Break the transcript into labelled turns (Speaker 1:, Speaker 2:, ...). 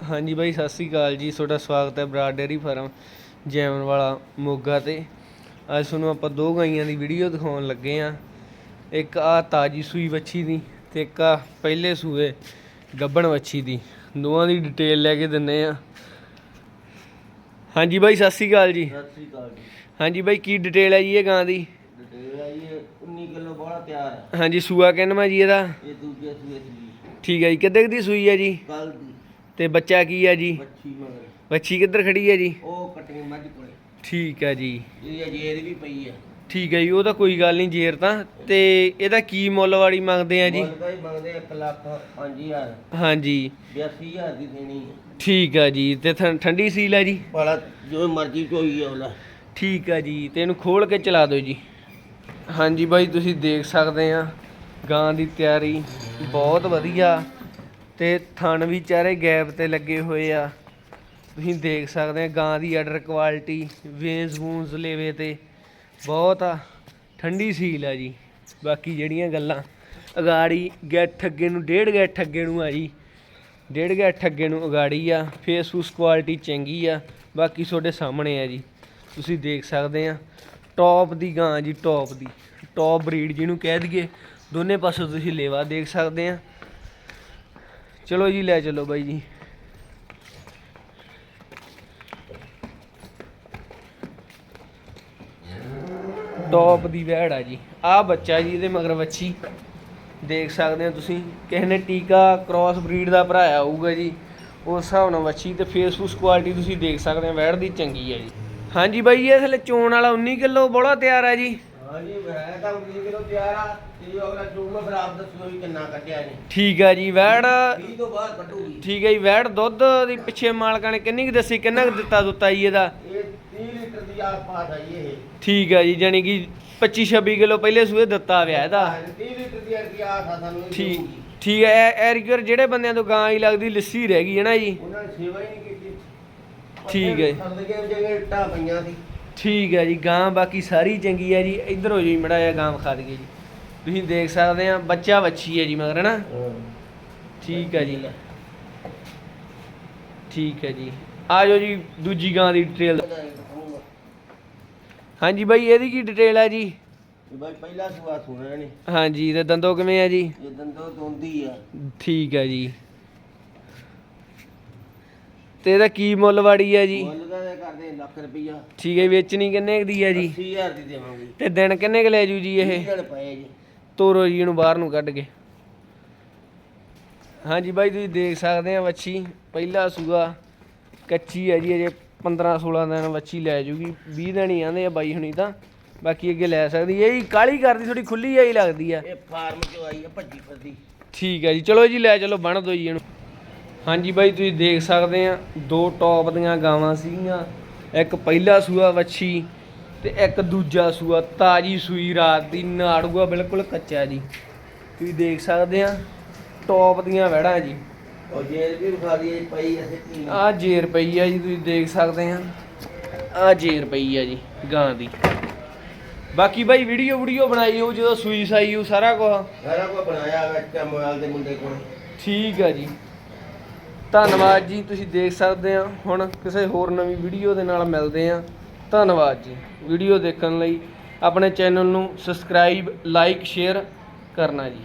Speaker 1: ਹਾਂਜੀ ਬਾਈ ਸਤਿ ਸ੍ਰੀ ਅਕਾਲ ਜੀ। ਤੁਹਾਡਾ ਸਵਾਗਤ ਹੈ ਬਰਾਡ ਡੇਅਰੀ ਫਾਰਮ ਜੈਮਨ ਵਾਲਾ ਮੋਗਾ ਤੇ। ਅੱਜ ਤੁਹਾਨੂੰ ਆਪਾਂ ਦੋ ਗਾਈਆਂ ਦੀ ਵੀਡੀਓ ਦਿਖਾਉਣ ਲੱਗੇ ਆ ਇੱਕ ਆ ਤਾਜੀ ਸੂਈ ਵੱਛੀ ਦੀ ਤੇ ਇੱਕ ਆ ਪਹਿਲੇ ਸੂਏ ਗੱਬਣ ਵੱਛੀ ਦੀ। ਦੋਵਾਂ ਦੀ ਡਿਟੇਲ ਲੈ ਕੇ ਦਿੰਨੇ ਆ ਹਾਂਜੀ ਬਾਈ ਸਤਿ ਸ੍ਰੀ ਅਕਾਲ ਜੀ।
Speaker 2: ਸਤਿ ਸ੍ਰੀ ਅਕਾਲ ਜੀ।
Speaker 1: ਹਾਂਜੀ ਬਾਈ ਕੀ ਡਿਟੇਲ ਹੈ ਜੀ ਇਹ ਗਾਂ ਦੀ?
Speaker 2: ਡਿਟੇਲ ਆ ਜੀ ਇਹ 19 ਕਿਲੋ ਬੜਾ ਤਿਆਰ ਹੈ।
Speaker 1: ਹਾਂਜੀ ਸੂਆ ਕਿੰਨਵਾਂ ਜੀ ਇਹਦਾ?
Speaker 2: ਇਹ ਦੂਜੇ ਸੂਏ ਦੀ
Speaker 1: ਠੀਕ ਹੈ ਜੀ ਕਿੱਦੇ ਦੀ ਸੂਈ ਹੈ ਜੀ?
Speaker 2: ਕੱਲ ਦੀ।
Speaker 1: ਤੇ ਬੱਚਾ ਕੀ ਹੈ ਜੀ?
Speaker 2: ਮਗਰ।
Speaker 1: ਵੱਛੀ ਕਿੱਧਰ ਖੜੀ ਹੈ ਜੀ?
Speaker 2: ਉਹ ਕਟਣੀ ਮੱਝ ਕੋਲੇ।
Speaker 1: ਠੀਕ ਹੈ ਜੀ।
Speaker 2: ਇਹਦੀ ਅਜੇਰ ਵੀ ਪਈ ਹੈ
Speaker 1: ਠੀਕ ਹੈ ਜੀ ਉਹ ਤਾਂ ਕੋਈ ਗੱਲ ਨਹੀਂ ਜੇਰ ਤਾਂ। ਤੇ ਇਹਦਾ ਕੀ ਮੁੱਲ ਵਾਲੀ ਮੰਗਦੇ ਆ ਜੀ?
Speaker 2: ਮੁੱਲ ਤਾਂ ਹੀ ਮੰਗਦੇ 1 ਲੱਖ 5000
Speaker 1: ਹਾਂਜੀ।
Speaker 2: 82000 ਦੀ ਦੇਣੀ ਹੈ
Speaker 1: ਠੀਕ ਹੈ ਜੀ ਤੇ ਠੰ- ਠੰਡੀ ਸੀਲ ਹੈ ਜੀ?
Speaker 2: ਭਲਾ ਜੋ ਮਰਜ਼ੀ ਕੋਈ ਉਹਲਾ
Speaker 1: ਠੀਕ ਹੈ ਜੀ ਤੇ ਇਹਨੂੰ ਖੋਲ ਕੇ ਚਲਾ ਦਿਓ ਜੀ। ਹਾਂਜੀ ਬਾਈ ਤੁਸੀਂ ਦੇਖ ਸਕਦੇ ਆ। ਗਾਂ ਦੀ ਤਿਆਰੀ ਬਹੁਤ ਵਧੀਆ। ਤੇ ਥਣ ਵੀ ਚਾਰੇ ਗੈਪ ਤੇ ਲੱਗੇ ਹੋਏ ਆ। ਤੁਸੀਂ ਦੇਖ ਸਕਦੇ ਆ ਗਾਂ ਦੀ ਆਰਡਰ ਕੁਆਲਿਟੀ ਵੇਨਸ ਵੂਨਸ ਲੇਵੇ ਤੇ ਬਹੁਤ ਆ, ਠੰਡੀ ਸੀਲ ਆ ਜੀ। ਬਾਕੀ ਜਿਹੜੀਆਂ ਗੱਲਾਂ, ਅਗਾੜੀ ਗੱਠ ਅੱਗੇ ਨੂੰ, ਡੇਢ ਗੱਠ ਅੱਗੇ ਨੂੰ ਆ ਜੀ। ਡੇਢ ਗੱਠ ਅੱਗੇ ਨੂੰ ਅਗਾੜੀ ਆ ਫੇਸ ਫੂਸ ਕੁਆਲਿਟੀ ਚੰਗੀ ਆ, ਬਾਕੀ ਤੁਹਾਡੇ ਸਾਹਮਣੇ ਆ ਜੀ। ਤੁਸੀਂ ਦੇਖ ਸਕਦੇ ਆ ਟੌਪ ਦੀ ਗਾਂ ਜੀ ਟੌਪ ਦੀ। ਟੌਪ ਬਰੀਡ ਜਿਹਨੂੰ ਕਹਿ ਦਈਏ, ਦੋਨੇ ਪਾਸੇ ਤੁਸੀਂ ਲੇਵਾ ਦੇਖ ਸਕਦੇ ਆ। ਚਲੋ ਜੀ, ਲੈ ਚਲੋ ਬਾਈ ਜੀ। ਟੌਪ ਦੀ ਵੈੜ ਆ ਜੀ। ਆ ਬੱਚਾ ਜੀ, ਇਹਦੇ ਮਗਰ ਵੱਛੀ। ਦੇਖ ਸਕਦੇ ਹੋ ਤੁਸੀਂ, ਕਿਸੇ ਨੇ ਟੀਕਾ ਕ੍ਰਾਸ ਬਰੀਡ ਦਾ ਭਰਾਇਆ ਹੋਊਗਾ ਜੀ। ਉਸ ਹਿਸਾਬ ਨਾਲ ਵੱਛੀ ਤੇ ਫੇਸਬੁੱਕ ਕੁਆਲਿਟੀ ਤੁਸੀਂ ਦੇਖ ਸਕਦੇ ਹੋ, ਵੈੜ ਦੀ ਚੰਗੀ ਹੈ ਜੀ। ਹਾਂਜੀ ਬਾਈ ਇਹ ਥਲੇ ਚੋਣ ਵਾਲਾ 19 ਕਿਲੋ ਬੋਲਾ ਤਿਆਰ ਹੈ ਜੀ।
Speaker 2: ਹਾਂ ਜੀ ਮੈਂ ਤਾਂ 19 ਕਿਲੋ ਤਿਆਰ ਆ ਤੇ ਜੋ ਅਗਲਾ ਜੋ ਮੈਂ ਬਰਾਬਰ ਦੱਸੋ ਵੀ ਕਿੰਨਾ ਕੱਢਿਆ ਨੇ
Speaker 1: ਠੀਕ ਹੈ ਜੀ ਵੈੜ।
Speaker 2: 20 ਤੋਂ ਬਾਅਦ ਕੱਢੂਗੀ
Speaker 1: ਠੀਕ ਹੈ ਜੀ ਵੈੜ ਦੁੱਧ ਦੀ ਪਿੱਛੇ ਮਾਲਕਾਂ ਨੇ ਕਿੰਨੀ ਕੁ ਦੱਸੀ ਕਿੰਨਾ ਕੁ ਦਿੱਤਾ ਦੁੱਤਾ ਜੀ ਇਹਦਾ?
Speaker 2: ਇਹ 30 ਲੀਟਰ ਦੀ ਆਸ ਪਾਸ ਆ ਜੀ ਇਹ।
Speaker 1: ਠੀਕ ਹੈ ਜੀ ਜਾਨੀ ਕਿ 25 26 ਕਿਲੋ ਪਹਿਲੇ ਸੂਏ ਦਿੱਤਾ ਵਿਆ ਇਹਦਾ।
Speaker 2: 30 ਲੀਟਰ ਦੀ ਅਰਗੀ ਆਸ ਆ ਸਾਨੂੰ ਇਹ
Speaker 1: ਠੀਕ
Speaker 2: ਦੇਊਗੀ।
Speaker 1: ਠੀਕ ਹੈ ਐਰਿਕਰ ਜਿਹੜੇ ਬੰਦਿਆਂ ਤੋਂ ਗਾਂ ਹੀ ਲੱਗਦੀ ਲੱਸੀ ਰਹਿ ਗਈ ਹੈ ਨਾ ਜੀ?
Speaker 2: ਉਹਨਾਂ ਨੇ ਸੇਵਾ ਹੀ ਨਹੀਂ ਕੀਤੀ।
Speaker 1: ਠੀਕ ਹੈ।
Speaker 2: ਇੱਟਾਂ ਪਈਆਂ ਸੀ।
Speaker 1: ਠੀਕ ਹੈ ਜੀ ਗਾਂ ਬਾਕੀ ਸਾਰੀ ਚੰਗੀ ਹੈ ਜੀ। ਇੱਧਰ ਹੋ ਜੀ ਮੜਾ ਜਿਹਾ ਗਾਂ ਵਿਖਾ ਦਈਏ ਜੀ। ਤੁਸੀਂ ਦੇਖ ਸਕਦੇ ਆ ਬੱਚਾ ਵੱਛੀ ਹੈ ਜੀ ਮਗਰ ਨਾ ਠੀਕ ਹੈ ਜੀ। ਠੀਕ ਹੈ ਜੀ। ਆ ਜਾਓ ਜੀ ਦੂਜੀ ਗਾਂ ਦੀ ਡਿਟੇਲ ਹਾਂਜੀ ਬਾਈ ਇਹਦੀ ਕੀ ਡਿਟੇਲ ਹੈ ਜੀ?
Speaker 2: ਬਈ ਪਹਿਲਾ ਸੁਆ ਸੁਣਿਆ ਨੇ।
Speaker 1: ਹਾਂਜੀ ਤੇ ਦੰਦੋ ਕਿਵੇਂ ਹੈ ਜੀ?
Speaker 2: ਇਹ ਦੰਦੋ ਦੋਂਦੀ ਆ।
Speaker 1: ਠੀਕ ਹੈ ਜੀ। ਤੇ ਇਹਦਾ ਕੀ ਮੁੱਲ ਵਾੜੀ ਹੈ ਜੀ?
Speaker 2: ਮੁੱਲ ਦਾ ਇਹ ਕਰਦੇ ਲੱਖ ਰੁਪਈਆ।
Speaker 1: ਠੀਕ ਹੈ ਵੇਚਣੀ ਕਿੰਨੇ ਕੁ ਦੀ ਹੈ ਜੀ?
Speaker 2: 80000 ਦੀ ਦੇਵਾਂਗੇ।
Speaker 1: ਤੇ ਦਿਨ ਕਿੰਨੇ ਕੁ ਲੈ ਜੂ ਜੀ ਇਹ?
Speaker 2: ਇਹ ਪਏ ਜੀ।
Speaker 1: ਤੋਰੋ ਜੀ ਇਹਨੂੰ ਬਾਹਰ ਨੂੰ ਕੱਢ ਕੇ। ਹਾਂਜੀ ਬਾਈ ਤੁਸੀਂ ਦੇਖ ਸਕਦੇ ਆ ਵੱਛੀ। ਪਹਿਲਾ ਸੂਆ ਕੱਚੀ ਹੈ ਜੀ ਅਜੇ 15 16 ਦਿਨ ਵੱਛੀ ਲੈ ਜੂਗੀ। 20 ਦਿਨ ਹੀ ਆਂਦੇ ਆ ਬਾਈ ਹੁਣੀ ਤਾਂ। ਬਾਕੀ ਅੱਗੇ ਲੈ ਸਕਦੀ। ਇਹ ਹੀ ਕਾਲੀ ਕਰਦੀ ਥੋੜੀ ਖੁੱਲੀ ਆਈ ਲੱਗਦੀ ਆ।
Speaker 2: ਇਹ ਫਾਰਮ ਚੋਂ ਆਈ ਆ ਭੱਜੀ ਫਿਰਦੀ।
Speaker 1: ਠੀਕ ਹੈ ਜੀ ਚਲੋ ਜੀ ਲੈ ਚਲੋ ਬਣ ਦੋ ਜੀ ਇਹਨੂੰ। ਹਾਂਜੀ ਬਾਈ ਤੁਸੀਂ ਦੇਖ ਸਕਦੇ ਆ ਦੋ ਟੌਪ ਦੀਆਂ ਗਾਵਾਂ ਸੀਗੀਆਂ। ਇੱਕ ਪਹਿਲਾ ਸੂਆ ਵੱਛੀ ਤੇ ਇੱਕ ਦੂਜਾ ਸੂਆ ਤਾਜੀ ਸੂਈ ਰਾਤ ਦੀ ਨਾੜੂਆ ਬਿਲਕੁਲ ਕੱਚਾ ਜੀ। ਤੁਸੀਂ ਦੇਖ ਸਕਦੇ ਆ ਟੌਪ ਦੀਆਂ ਵੜਾਂ ਜੀ।
Speaker 2: ਉਹ ਜੇਲ ਵੀ ਵਿਖਾ ਦੀ ਪਈ ਸਿੱਟੀ
Speaker 1: ਆ ਜੇਰ ਪਈ ਆ ਜੀ ਤੁਸੀਂ ਦੇਖ ਸਕਦੇ ਆ। ਆ ਜੇਰ ਪਈ ਆ ਜੀ ਗਾਂ ਦੀ। ਬਾਕੀ ਬਾਈ ਵੀਡੀਓ ਵੀਡੀਓ ਬਣਾਈ ਹੋ ਜਦੋਂ ਸੂਈ ਸਾਈ ਹੋ ਸਾਰਾ ਕੁਝ
Speaker 2: ਸਾਰਾ ਕੋ ਬਣਾਇਆ ਹੋਇਆ ਮੋਬਾਈਲ ਦੇ ਮੁੰਡੇ ਕੋਲ।
Speaker 1: ਠੀਕ ਆ ਜੀ। ਧੰਨਵਾਦ ਜੀ, ਤੁਸੀਂ ਦੇਖ ਸਕਦੇ ਆ। ਹੁਣ ਕਿਸੇ ਹੋਰ ਨਵੀਂ ਵੀਡੀਓ ਦੇ ਨਾਲ ਮਿਲਦੇ ਆ। ਧੰਨਵਾਦ ਜੀ। ਵੀਡੀਓ ਦੇਖਣ ਲਈ ਆਪਣੇ ਚੈਨਲ ਨੂੰ ਸਬਸਕ੍ਰਾਈਬ, ਲਾਈਕ, ਸ਼ੇਅਰ ਕਰਨਾ ਜੀ।